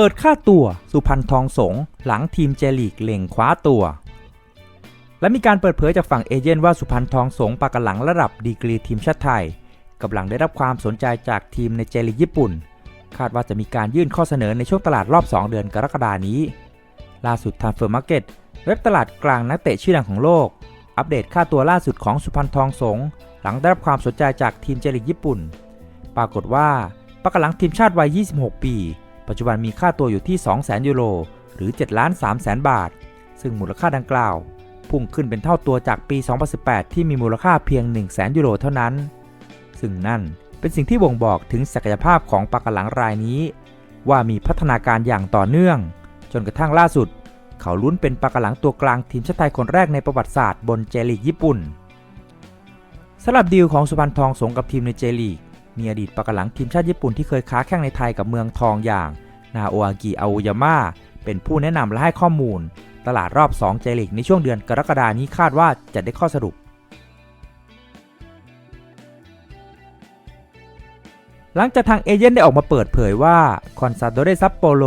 เปิดค่าตัวสุพรรณทองสงหลังทีมเจลีกเล็งคว้าตัว และมีการเปิดเผยจากฝั่งเอเจนต์ว่าสุพรรณทองสงปากกันหลังระดับดีกรีทีมชาติไทยกำลังได้รับความสนใจจากทีมในเจลีกญี่ปุ่น คาดว่าจะมีการยื่นข้อเสนอในช่วงตลาดรอบ 2 เดือนกรกฎานี้ ล่าสุดทางเฟิร์มมาร์เก็ตเว็บตลาดกลางนักเตะชื่อดังของโลก อัปเดตค่าตัวล่าสุดของสุพรรณทองสงหลังได้รับความสนใจจากทีมเจลีกญี่ปุ่น ปรากฏว่าปากกันหลังทีมชาติวัย 26 ปี ปัจจุบันมีค่าตัวอยู่ที่ 200,000 ยูโร หรือ7ล้าน3แสนบาท ซึ่งมูลค่าดังกล่าว พุ่งขึ้นเป็นเท่าตัวจากปี 2018 ที่มีมูลค่าเพียง 1 0 0 0 0แสนยูโรเท่านั้น ซึ่งนั่นเป็นสิ่งที่บ่งบอกถึงศักยภาพของปากกันหลังรายนี้ ว่ามีพัฒนาการอย่างต่อเนื่อง จนกระทั่งล่าสุด เขาลุ้นเป็นปากกันหลังตัวกลางทีมชาติไทยคนแรกในประวัติศาสตร์บนเจลีกญี่ปุ่นสำหรับดีลของสุพรรณทองสงกับทีมในเจลีก มีอดีตปากกันหลังทีมชาติญี่ปุ่นที่เคยค้าแข่งในไทยกับเมืองทองอย่างนาโออากิอาโอยาม่าเป็นผู้แนะนำและให้ข้อมูล ตลาดรอบ 2 เจลีกในช่วงเดือนกรกฎานี้คาดว่าจะได้ข้อสรุป หลังจากทางเอเจนต์ได้ออกมาเปิดเผยว่าคอนซาโดเรซัปโปโล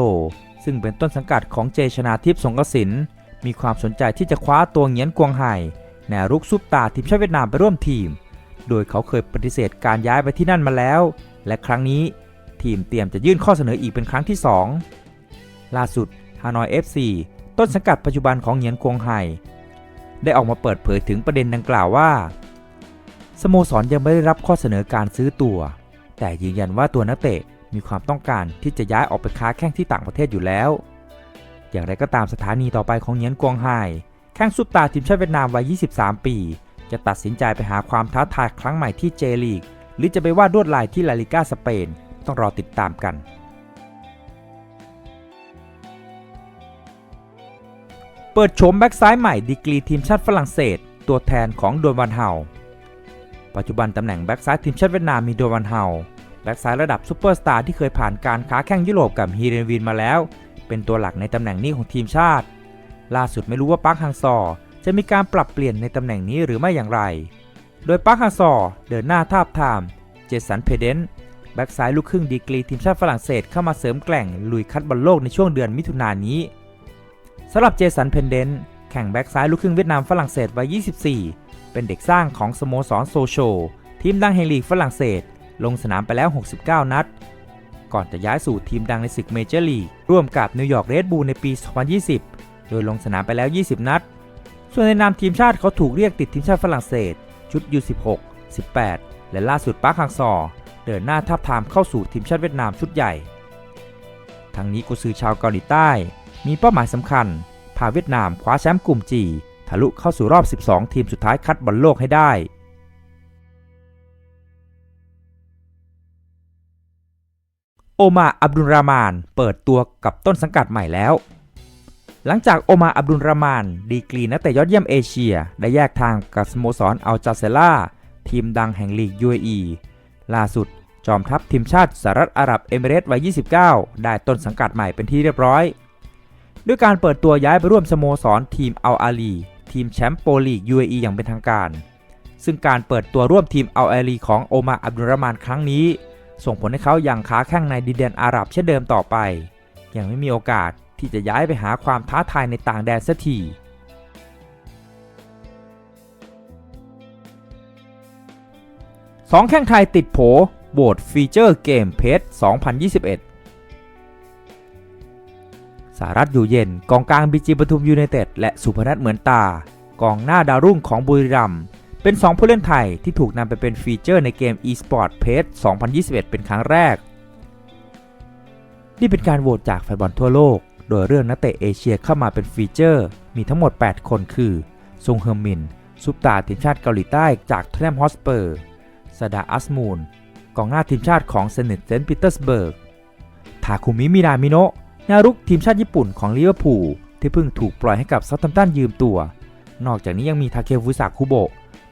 ซึ่งเป็นต้นสังกัดของเจชนาทิพย์สงกสินมีความสนใจที่จะคว้าตัวเงียนกวงไห่แนวรุกซุปตาทีมชาติเวียดนามไปร่วมทีม โดยเขาเคยปฏิเสธการย้ายไปที่นั่นมาแล้ว และครั้งนี้ทีมเตรียมจะยื่นข้อเสนออีกเป็นครั้งที่ 2 ล่าสุดฮานอย FC ต้นสังกัดปัจจุบันของเหงียนกวงไห่ได้ออกมาเปิดเผยถึงประเด็นดังกล่าวว่า สโมสรยังไม่ได้รับข้อเสนอการซื้อตัว แต่ยืนยันว่าตัวนักเตะมีความต้องการที่จะย้ายออกไปค้าแข่งที่ต่างประเทศอยู่แล้ว อย่างไรก็ตามสถานีต่อไปของเหงียนกวงไห่แข้งซุปตาทีมชาติเวียดนามวัย 23 ปี จะตัดสินใจไปหาความท้าทายครั้งใหม่ที่เจลีก หรือจะไปวาดลวดลายที่ลาลิก้าสเปน ต้องรอติดตามกัน เปิดโฉมแบ็กซ้ายใหม่ดีกรีทีมชาติฝรั่งเศส ตัวแทนของโดนวันเฮาปัจจุบันตำแหน่งแบ็กซ้ายทีมชาติเวียดนามมีโดนวันเฮาแบ็กซ้ายระดับซูเปอร์สตาร์ที่เคยผ่านการค้าแข่งยุโรปกับฮีเรนวินมาแล้ว เป็นตัวหลักในตำแหน่งนี้ของทีมชาติ ล่าสุดไม่รู้ว่าปาร์คฮังซอร์ จะมีการปรับเปลี่ยนในตำแหน่งนี้หรือไม่อย่างไร โดยปาร์คฮังซอร์เดินหน้าทาบทาม เจสันเพเดนแบ็กซ้ายลูกครึ่งดีกรีทีมชาติฝรั่งเศสเข้ามาเสริมแกล่งลุยคัดบอลโลกในช่วงเดือนมิถุนายนนี้สำหรับเจสันเพนเดนแข่งแบ็กซ้ายลูกครึ่งเวียดนามฝรั่งเศสวัย 24 เป็นเด็กสร้างของสโมสรโซโชทีมดังแห่งลีกฝรั่งเศส ลงสนามไปแล้ว 69 นัด ก่อนจะย้ายสู่ทีมดังในศึกเมเจอร์ลีกร่วมกับนิวยอร์กเรดบูลในปี 2020 โดยลงสนามไปแล้ว 20 นัด ส่วนในนามทีมชาติเขาถูกเรียกติดทีมชาติฝรั่งเศส ชุด U16 18 และล่าสุดปาร์คฮังซอ เดินหน้าทับทามเข้าสู่ทีมชาติเวียดนามชุดใหญ่ ทั้งนี้กุซือชาวเกาหลีใต้ มีเป้าหมายสำคัญ พาเวียดนามคว้าแชมป์กลุ่มจีทะลุเข้าสู่รอบ 12 ทีมสุดท้ายคัดบอลโลกให้ได้โอมาอับดุลรามาน เปิดตัวกับต้นสังกัดใหม่แล้ว หลังจากโอมาอับดุลรามาน ดีกรีนักเตะยอดเยี่ยมเอเชีย ได้แยกทางกับสโมสรอัลจาเซล่า ทีมดังแห่งลีก UAE ล่าสุด จอมทัพทีมชาติสหรัฐอาหรับเอมิเรตส์วัย 29 ได้ต้นสังกัดใหม่เป็นที่เรียบร้อย ด้วยการเปิดตัวย้ายไปร่วมสโมสรทีมอัลอาลีทีมแชมป์โปรลีก UAE อย่างเป็นทางการ ซึ่งการเปิดตัวร่วมทีมอัลอาลีของโอมาอับดุลรามานครั้งนี้ ส่งผลให้เขายังค้าแข่งในดินแดนอาหรับเช่นเดิมต่อไป ยังไม่มีโอกาส ที่จะย้ายไปหาความท้าทายในต่างแดนสักทีสองแข่งไทยติดโผโหวตฟีเจอร์เกมเพจ2021 สารัตอยู่เย็นกองกลางบีจีปทุมยูไนเต็ดและสุพนัทเหมือนตากองหน้าดาวรุ่งของบุรีรัมย์เป็น 2 ผู้เล่นไทยที่ถูกนำไปเป็นฟีเจอร์ในเกม eSport p a g e 2021 เป็นครั้งแรก นี่เป็นการโหวตจากแฟนบอลทั่วโลก โดยเรื่องนักเตะเอเชียเข้ามาเป็นฟีเจอร์ มีทั้งหมด 8 คนคือซงเฮอร์มิน ซุปตาทีมชาติเกาหลีใต้จากเทนมฮอสเปอร์ซาดาอัสมูน กองหน้าทีมชาติของเซนิตเซนต์ปีเตอร์สเบิร์ก ทาคุมิ มินามิโนะแนวรุกทีมชาติญี่ปุ่นของลิเวอร์พูลที่เพิ่งถูกปล่อยให้กับซัตตัมตันยืมตัว นอกจากนี้ยังมีทาเคฟุสะคุโบะ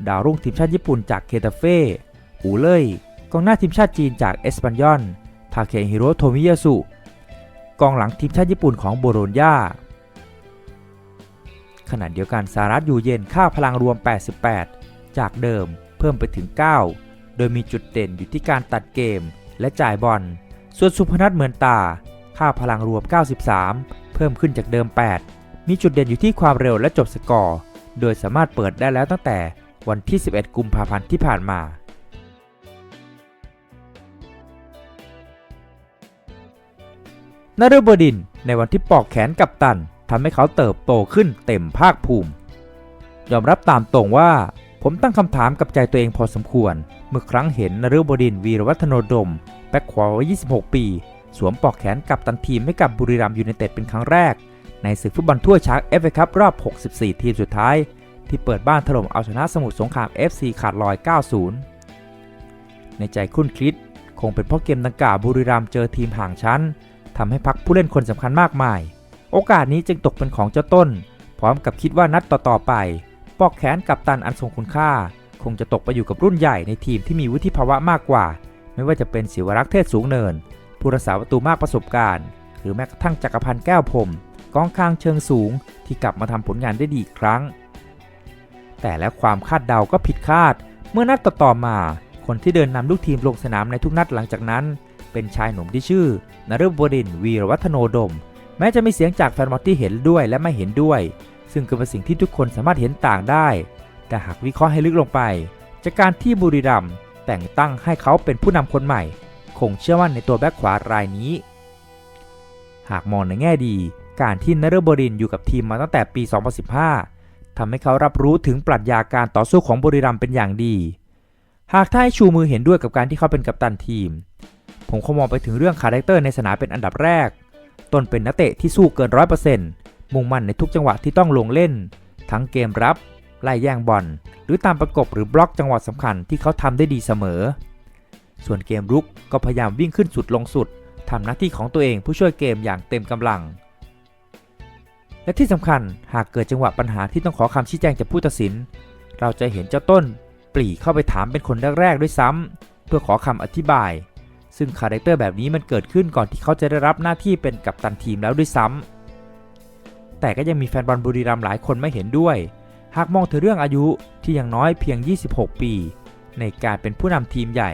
ดาวรุ่งทีมชาติญี่ปุ่นจากเคตาเฟ่อูเล่ยกองหน้าทีมชาติจีนจากเอสปันยอน ทาเคฮิโรโทมิยาสุ กองหลังทีมชาติญี่ปุ่นของโบโรญญาขณะเดียวกันสารัตอยู่เย็นค่าพลังรวม 88 จากเดิมเพิ่มไปถึง 9 โดยมีจุดเด่นอยู่ที่การตัดเกมและจ่ายบอล ส่วนสุพนัทเหมือนตา ค่าพลังรวม 93 เพิ่มขึ้นจากเดิม 8 มีจุดเด่นอยู่ที่ความเร็วและจบสกอร์ โดยสามารถเปิดได้แล้วตั้งแต่วันที่ 11 กุมภาพันธ์ที่ผ่านมา นฤบดินในวันที่ปอกแขนกับตันทำให้เขาเติบโตขึ้นเต็มภาคภูมิ ยอมรับตามตรงว่า ผมตั้งคำถามกับใจตัวเองพอสมควร เมื่อครั้งเห็นนฤบดินวีรวัฒโนดม แบ็คขวาวัย26 ปี สวมปอกแขนกับตันทีมให้กับบุรีรัมย์ยูไนเต็ดเป็นครั้งแรก ในศึกฟุตบอลถ้วช้างเอฟเอคัพรอบ 64 ทีมสุดท้าย ที่เปิดบ้านถล่มเอาชนะสมุทรสงคราม FC ขาดลอย 90 ในใจคุ้นคิดคงเป็นเพราะเกมดังกล่าวบุรีรัมย์เจอทีมห่างชั้น ทำให้พักผู้เล่นคนสำคัญมากมาย โอกาสนี้จึงตกเป็นของเจ้าต้น พร้อมกับคิดว่านัดต่อๆไป ปอกแขนกับตันอันทรงคุณค่า คงจะตกไปอยู่กับรุ่นใหญ่ในทีมที่มีวุฒิภาวะมากกว่า ไม่ว่าจะเป็นศิวรักษ์เทศสูงเนิน ผู้รักษาประตูมากประสบการณ์ หรือแม้กระทั่งจักรพันธ์แก้วพรมกองกลางเชิงสูงที่กลับมาทำผลงานได้ดีอีกครั้ง แต่แล้วความคาดเดาก็ผิดคาด เมื่อนัดต่อๆมา คนที่เดินนำลูกทีมลงสนามในทุกนัดหลังจากนั้น เป็นชายหนุ่มที่ชื่อนฤบดินวีรวัฒโนดม แม้จะมีเสียงจากแฟนบอลที่เห็นด้วยและไม่เห็นด้วย ซึ่งก็เป็นสิ่งที่ทุกคนสามารถเห็นต่างได้ แต่หากวิเคราะห์ให้ลึกลงไป จากการที่บุรีรัมย์แต่งตั้งให้เขาเป็นผู้นำคนใหม่ คงเชื่อมั่นในตัวแบ็คขวารายนี้ หากมองในแง่ดี การที่นฤบดินอยู่กับทีมมาตั้งแต่ปี 2015ทำให้เขารับรู้ถึงปรัชญาการต่อสู้ของบุรีรัมย์เป็นอย่างดี หากถ้าให้ชูมือเห็นด้วยกับการที่เขาเป็นกัปตันทีม ผมคงมองไปถึงเรื่องคาแรคเตอร์ในสนามเป็นอันดับแรกต้นเป็นนักเตะที่สู้เกินร้อยเปอร์เซ็นต์มุ่งมั่นในทุกจังหวะที่ต้องลงเล่น ทั้งเกมรับ ไล่แย่งบอล หรือตามประกบหรือบล็อกจังหวะสำคัญที่เขาทำได้ดีเสมอ ส่วนเกมรุกก็พยายามวิ่งขึ้นสุดลงสุดทำหน้าที่ของตัวเองผู้ช่วยเกมอย่างเต็มกำลัง และที่สำคัญหากเกิดจังหวะปัญหาที่ต้องขอคำชี้แจงจากผู้ตัดสิน เราจะเห็นเจ้าต้นปรีเข้าไปถามเป็นคนแรกๆด้วยซ้ำเพื่อขอคำอธิบาย ซึ่งคาแรคเตอร์แบบนี้มันเกิดขึ้นก่อนที่เขาจะได้รับหน้าที่เป็นกัปตันทีมแล้วด้วยซ้ำแต่ก็ยังมีแฟนบอลบุรีรัมย์หลายคนไม่เห็นด้วย หากมองถึงเรื่องอายุที่ยังน้อยเพียง 26 ปี ในการเป็นผู้นำทีมใหญ่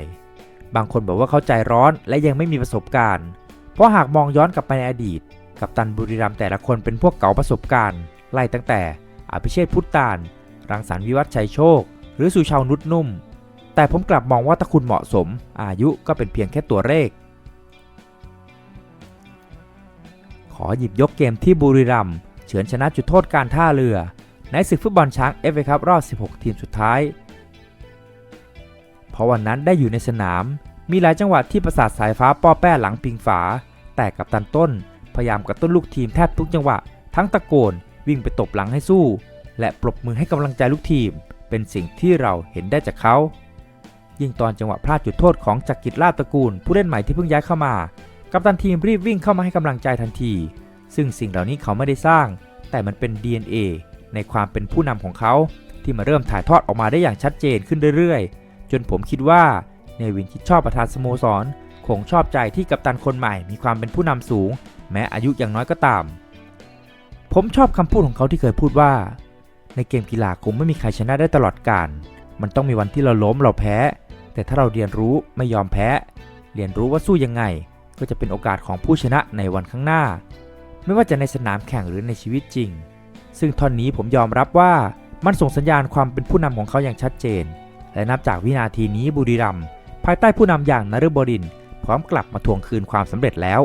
บางคนบอกว่าเขาใจร้อนและยังไม่มีประสบการณ์ เพราะหากมองย้อนกลับไปในอดีต กัปตันบุรีรัมย์แต่ละคนเป็นพวกเก่าประสบการณ์ ไล่ตั้งแต่อภิเชษพุทธาน รังสรรค์วิวัฒชัยโชค หรือสุชาวนุชนุ่ม แต่ผมกลับมองว่าถ้าคุณเหมาะสม อายุก็เป็นเพียงแค่ตัวเลข ขอหยิบยกเกมที่บุรีรัมย์เฉือนชนะจุดโทษการท่าเรือ ในศึกฟุตบอลช้างเอฟเอคัพรอบ 16 ทีมสุดท้าย เพราะวันนั้นได้อยู่ในสนาม มีหลายจังหวะที่ประสาทสายฟ้าป้อแป้หลังพิงฝา แต่กับตันต้น พยายามกระตุ้นลูกทีมแทบทุกจังหวะ ทั้งตะโกนวิ่งไปตบหลังให้สู้ และปรบมือให้กำลังใจลูกทีม เป็นสิ่งที่เราเห็นได้จากเขา ยิ่งตอนจังหวะพลาดจุดโทษของจักริดลาตระกูล ผู้เล่นใหม่ที่เพิ่งย้ายเข้ามา กัปตันทีมรีบวิ่งเข้ามาให้กำลังใจทันที ซึ่งสิ่งเหล่านี้เขาไม่ได้สร้าง แต่มันเป็น DNA ในความเป็นผู้นำของเขา ที่มาเริ่มถ่ายทอดออกมาได้อย่างชัดเจนขึ้นเรื่อยๆ จนผมคิดว่าเนวินคิดชอบประธานสโมสรคงชอบใจที่กัปตันคนใหม่มีความเป็นผู้นำสูง แม้อายุยังน้อยก็ตาม ผมชอบคำพูดของเขาที่เคยพูดว่า ในเกมกีฬาคงไม่มีใครชนะได้ตลอดกาลมันต้องมีวันที่เราล้มเราแพ้ แต่ถ้าเราเรียนรู้ไม่ยอมแพ้ เรียนรู้ว่าสู้ยังไง ก็จะเป็นโอกาสของผู้ชนะในวันข้างหน้า ไม่ว่าจะในสนามแข่งหรือในชีวิตจริง ซึ่งท่อนนี้ผมยอมรับว่ามันส่งสัญญาณความเป็นผู้นำของเขาอย่างชัดเจน และนับจากวินาทีนี้บุรีรัมภายใต้ผู้นำอย่างนฤบดิน พร้อมกลับมาทวงคืนความสำเร็จแล้ว